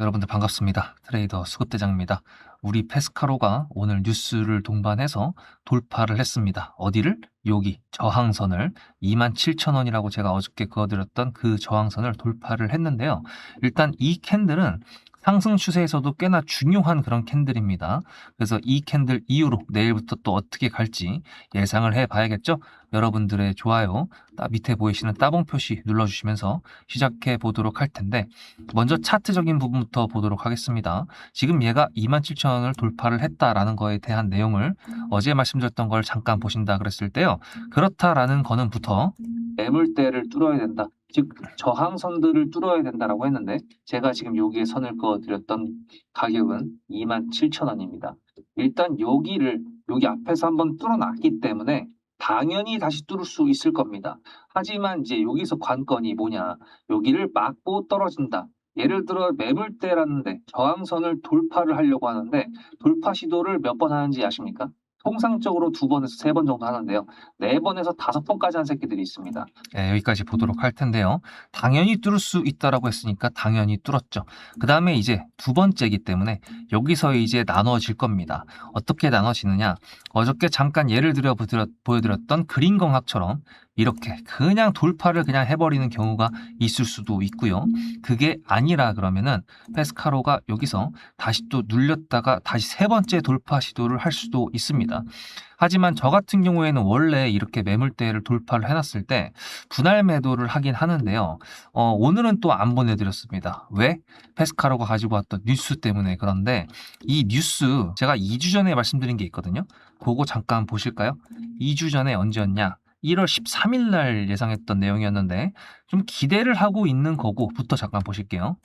여러분들 반갑습니다. 트레이더 수급대장입니다. 우리 페스카로가 오늘 뉴스를 동반해서 돌파를 했습니다. 어디를? 여기 저항선을 27,000원이라고 제가 어저께 그어드렸던 그 저항선을 돌파를 했는데요. 일단 이 캔들은 상승 추세에서도 꽤나 중요한 그런 캔들입니다. 그래서 이 캔들 이후로 내일부터 또 어떻게 갈지 예상을 해 봐야겠죠? 여러분들의 좋아요, 따- 밑에 보이시는 따봉 표시 눌러주시면서 시작해 보도록 할 텐데, 먼저 차트적인 부분부터 보도록 하겠습니다. 지금 얘가 27,000원을 돌파를 했다라는 거에 대한 내용을 어제 말씀드렸던 걸 잠깐 보신다 그랬을 때요. 그렇다라는 거는부터 매물대를 뚫어야 된다. 즉 저항선들을 뚫어야 된다라고 했는데 제가 지금 여기에 선을 그어드렸던 가격은 27,000원입니다. 일단 여기를 여기 앞에서 한번 뚫어놨기 때문에 당연히 다시 뚫을 수 있을 겁니다. 하지만 이제 여기서 관건이 뭐냐? 여기를 막고 떨어진다. 예를 들어 매물대라는데 저항선을 돌파를 하려고 하는데 돌파 시도를 몇 번 하는지 아십니까? 통상적으로 두 번에서 세 번 정도 하는데요. 네 번에서 다섯 번까지 한 새끼들이 있습니다. 네, 여기까지 보도록 할 텐데요. 당연히 뚫을 수 있다라고 했으니까 당연히 뚫었죠. 그 다음에 이제 두 번째이기 때문에 여기서 이제 나눠질 겁니다. 어떻게 나눠지느냐? 어저께 잠깐 예를 들어 보여드렸- 보여드렸던 그린공학처럼 이렇게 그냥 돌파를 그냥 해버리는 경우가 있을 수도 있고요. 그게 아니라 그러면은 페스카로가 여기서 다시 또 눌렸다가 다시 세 번째 돌파 시도를 할 수도 있습니다. 하지만 저 같은 경우에는 원래 이렇게 매물대를 돌파를 해놨을 때 분할 매도를 하긴 하는데요. 어, 오늘은 또 안 보내드렸습니다. 왜? 페스카로가 가지고 왔던 뉴스 때문에 그런데 이 뉴스 제가 2주 전에 말씀드린 게 있거든요. 그거 잠깐 보실까요? 2주 전에 언제였냐? 1월 13일 날 예상했던 내용이었는데 좀 기대를 하고 있는 거고부터 잠깐 보실게요.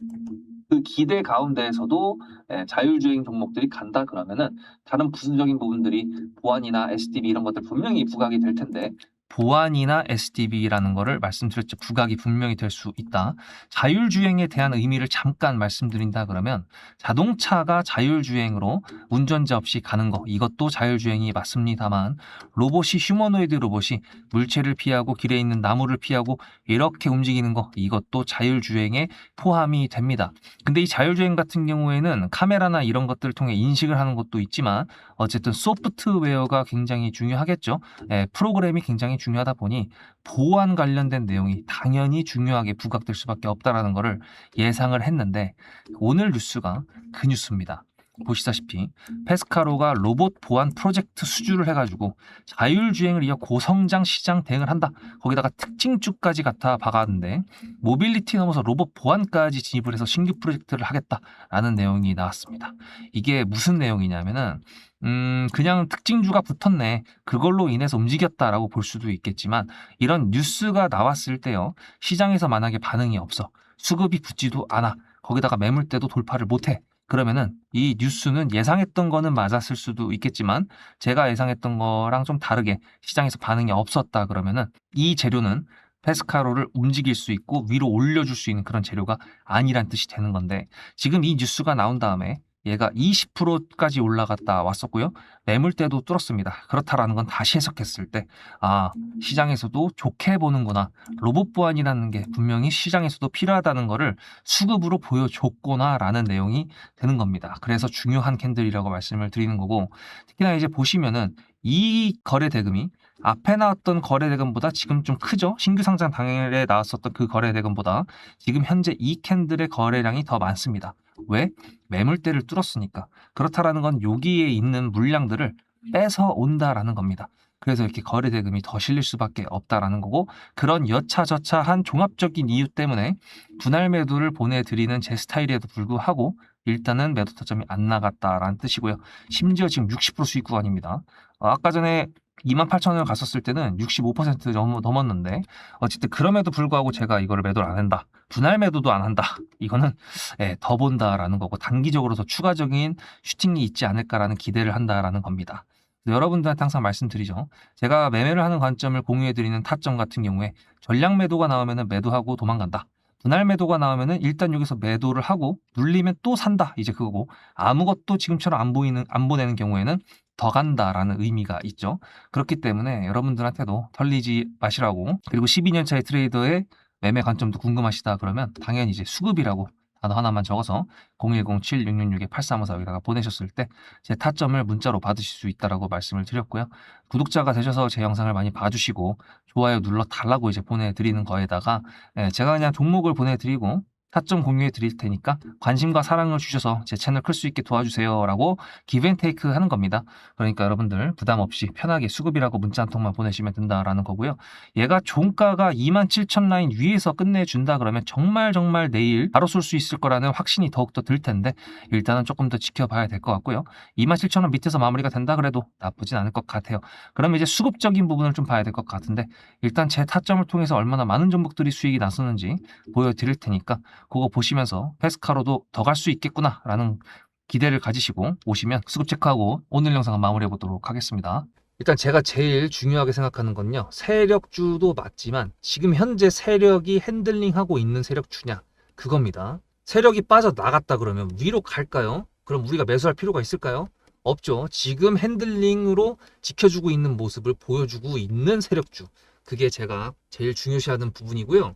그 기대 가운데에서도 예, 자율주행 종목들이 간다 그러면은 다른 부수적인 부분들이 보안이나 SDB 이런 것들 분명히 부각이 될 텐데 보안이나 SDB라는 거를 말씀드렸죠. 부각이 분명히 될 수 있다. 자율주행에 대한 의미를 잠깐 말씀드린다 그러면 자동차가 자율주행으로 운전자 없이 가는 거 이것도 자율주행이 맞습니다만 로봇이 휴머노이드 로봇이 물체를 피하고 길에 있는 나무를 피하고 이렇게 움직이는 거 이것도 자율주행에 포함이 됩니다. 근데 이 자율주행 같은 경우에는 카메라나 이런 것들을 통해 인식을 하는 것도 있지만 어쨌든 소프트웨어가 굉장히 중요하겠죠. 예, 프로그램이 굉장히 중요하다 보니 보안 관련된 내용이 당연히 중요하게 부각될 수밖에 없다라는 것을 예상을 했는데 오늘 뉴스가 그 뉴스입니다. 보시다시피 페스카로가 로봇 보안 프로젝트 수주를 해가지고 자율주행을 이어 고성장 시장 대응을 한다. 거기다가 특징주까지 갖다 박았는데 모빌리티 넘어서 로봇 보안까지 진입을 해서 신규 프로젝트를 하겠다라는 내용이 나왔습니다. 이게 무슨 내용이냐면은 음, 그냥 특징주가 붙었네. 그걸로 인해서 움직였다라고 볼 수도 있겠지만 이런 뉴스가 나왔을 때요. 시장에서 만약에 반응이 없어. 수급이 붙지도 않아. 거기다가 매물대도 돌파를 못해. 그러면은 이 뉴스는 예상했던 거는 맞았을 수도 있겠지만 제가 예상했던 거랑 좀 다르게 시장에서 반응이 없었다 그러면은 이 재료는 페스카로를 움직일 수 있고 위로 올려줄 수 있는 그런 재료가 아니란 뜻이 되는 건데 지금 이 뉴스가 나온 다음에 얘가 20%까지 올라갔다 왔었고요. 매물대도 뚫었습니다. 그렇다라는 건 다시 해석했을 때, 아, 시장에서도 좋게 보는구나. 로봇 보안이라는 게 분명히 시장에서도 필요하다는 거를 수급으로 보여줬구나라는 내용이 되는 겁니다. 그래서 중요한 캔들이라고 말씀을 드리는 거고, 특히나 이제 보시면은 이 거래 대금이 앞에 나왔던 거래 대금보다 지금 좀 크죠? 신규 상장 당일에 나왔었던 그 거래 대금보다 지금 현재 이 캔들의 거래량이 더 많습니다. 왜? 매물대를 뚫었으니까. 그렇다라는 건 여기에 있는 물량들을 뺏어 온다라는 겁니다. 그래서 이렇게 거래 대금이 더 실릴 수밖에 없다라는 거고 그런 여차저차한 종합적인 이유 때문에 분할 매도를 보내드리는 제 스타일에도 불구하고 일단은 매도 타점이 안 나갔다라는 뜻이고요. 심지어 지금 60% 수익 구간입니다. 어, 아까 전에 28,000원을 갔었을 때는 65% 넘, 넘었는데 어쨌든 그럼에도 불구하고 제가 이거를 매도를 안 한다. 분할 매도도 안 한다. 이거는 예, 더 본다라는 거고 단기적으로 더 추가적인 슈팅이 있지 않을까라는 기대를 한다라는 겁니다. 여러분들한테 항상 말씀드리죠. 제가 매매를 하는 관점을 공유해드리는 타점 같은 경우에 전량 매도가 나오면 매도하고 도망간다. 분할 매도가 나오면은 일단 여기서 매도를 하고 눌리면 또 산다. 이제 그거고 아무것도 지금처럼 안 보이는 안 보내는 경우에는 더 간다라는 의미가 있죠. 그렇기 때문에 여러분들한테도 털리지 마시라고 그리고 12년 차의 트레이더의 매매 관점도 궁금하시다 그러면 당연히 이제 수급이라고 단어 하나만 적어서 010-7666-8354 여기다가 보내셨을 때 제 타점을 문자로 받으실 수 있다라고 말씀을 드렸고요. 구독자가 되셔서 제 영상을 많이 봐주시고 좋아요 눌러 달라고 이제 보내드리는 거에다가 예, 제가 그냥 종목을 보내드리고 타점 공유해 드릴 테니까 관심과 사랑을 주셔서 제 채널 클 수 있게 도와주세요 라고 기브앤테이크 하는 겁니다. 그러니까 여러분들 부담 없이 편하게 수급이라고 문자 한 통만 보내시면 된다라는 거고요. 얘가 종가가 27,000 라인 위에서 끝내준다 그러면 정말 정말 내일 바로 쏠 수 있을 거라는 확신이 더욱더 들 텐데 일단은 조금 더 지켜봐야 될 것 같고요. 27,000원 밑에서 마무리가 된다 그래도 나쁘진 않을 것 같아요. 그러면 이제 수급적인 부분을 좀 봐야 될 것 같은데 일단 제 타점을 통해서 얼마나 많은 종목들이 수익이 났었는지 보여드릴 테니까 그거 보시면서 페스카로도 더 갈 수 있겠구나라는 기대를 가지시고 오시면 수급 체크하고 오늘 영상을 마무리해 보도록 하겠습니다. 일단 제가 제일 중요하게 생각하는 건요. 세력주도 맞지만 지금 현재 세력이 핸들링하고 있는 세력주냐 그겁니다. 세력이 빠져나갔다 그러면 위로 갈까요? 그럼 우리가 매수할 필요가 있을까요? 없죠. 지금 핸들링으로 지켜주고 있는 모습을 보여주고 있는 세력주. 그게 제가 제일 중요시하는 부분이고요.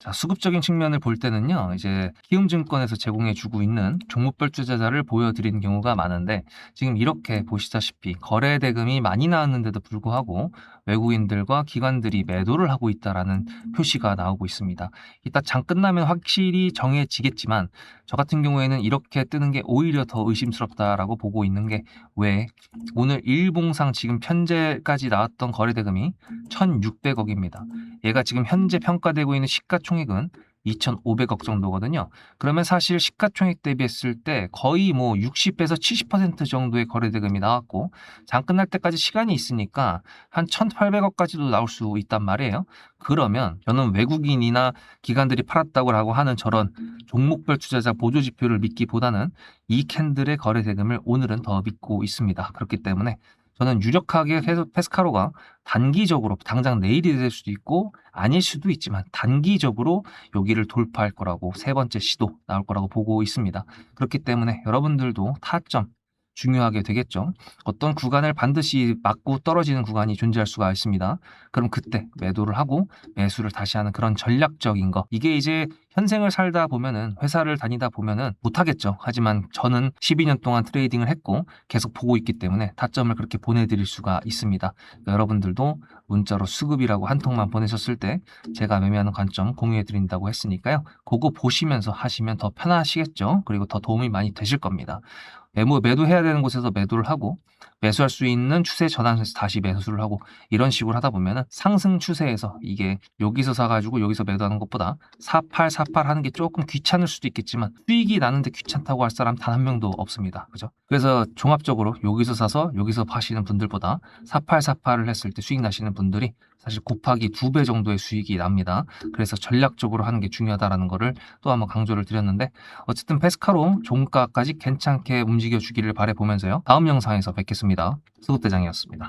자, 수급적인 측면을 볼 때는요, 이제 키움증권에서 제공해주고 있는 종목별 투자자를 보여드리는 경우가 많은데, 지금 이렇게 보시다시피 거래 대금이 많이 나왔는데도 불구하고 외국인들과 기관들이 매도를 하고 있다라는 표시가 나오고 있습니다. 이따 장 끝나면 확실히 정해지겠지만, 저 같은 경우에는 이렇게 뜨는 게 오히려 더 의심스럽다라고 보고 있는 게 왜 오늘 일봉상 지금 현재까지 나왔던 거래 대금이 1,600억입니다. 얘가 지금 현재 평가되고 있는 시가 총 액은 2,500억 정도거든요. 그러면 사실 시가총액 대비했을 때 거의 뭐 60에서 70% 정도의 거래 대금이 나왔고 장 끝날 때까지 시간이 있으니까 한 1,800억까지도 나올 수 있단 말이에요. 그러면 저는 외국인이나 기관들이 팔았다고 라고 하는 저런 종목별 투자자 보조 지표를 믿기보다는 이 캔들의 거래 대금을 오늘은 더 믿고 있습니다. 그렇기 때문에 저는 유력하게 페스- 페스카로가 단기적으로 당장 내일이 될 수도 있고 아닐 수도 있지만 단기적으로 여기를 돌파할 거라고 세 번째 시도 나올 거라고 보고 있습니다. 그렇기 때문에 여러분들도 타점 중요하게 되겠죠. 어떤 구간을 반드시 맞고 떨어지는 구간이 존재할 수가 있습니다. 그럼 그때 매도를 하고 매수를 다시 하는 그런 전략적인 거. 이게 이제 현생을 살다 보면은 회사를 다니다 보면은 못하겠죠. 하지만 저는 12년 동안 트레이딩을 했고 계속 보고 있기 때문에 타점을 그렇게 보내드릴 수가 있습니다. 여러분들도 문자로 수급이라고 한 통만 보내셨을 때 제가 매매하는 관점 공유해 드린다고 했으니까요. 그거 보시면서 하시면 더 편하시겠죠. 그리고 더 도움이 많이 되실 겁니다. 매도, 매도해야 되는 곳에서 매도를 하고 매수할 수 있는 추세 전환에서 다시 매수를 하고 이런 식으로 하다 보면은 상승 추세에서 이게 여기서 사가지고 여기서 매도하는 것보다 4848 하는 게 조금 귀찮을 수도 있겠지만 수익이 나는데 귀찮다고 할 사람 단 한 명도 없습니다. 그죠? 그래서 종합적으로 여기서 사서 여기서 파시는 분들보다 4848을 했을 때 수익 나시는 분들이 사실 곱하기 두 배 정도의 수익이 납니다. 그래서 전략적으로 하는 게 중요하다라는 거를 또 한번 강조를 드렸는데 어쨌든 페스카로 종가까지 괜찮게 움직여 주기를 바래 보면서요. 다음 영상에서 뵙겠습니다. 수급대장이었습니다.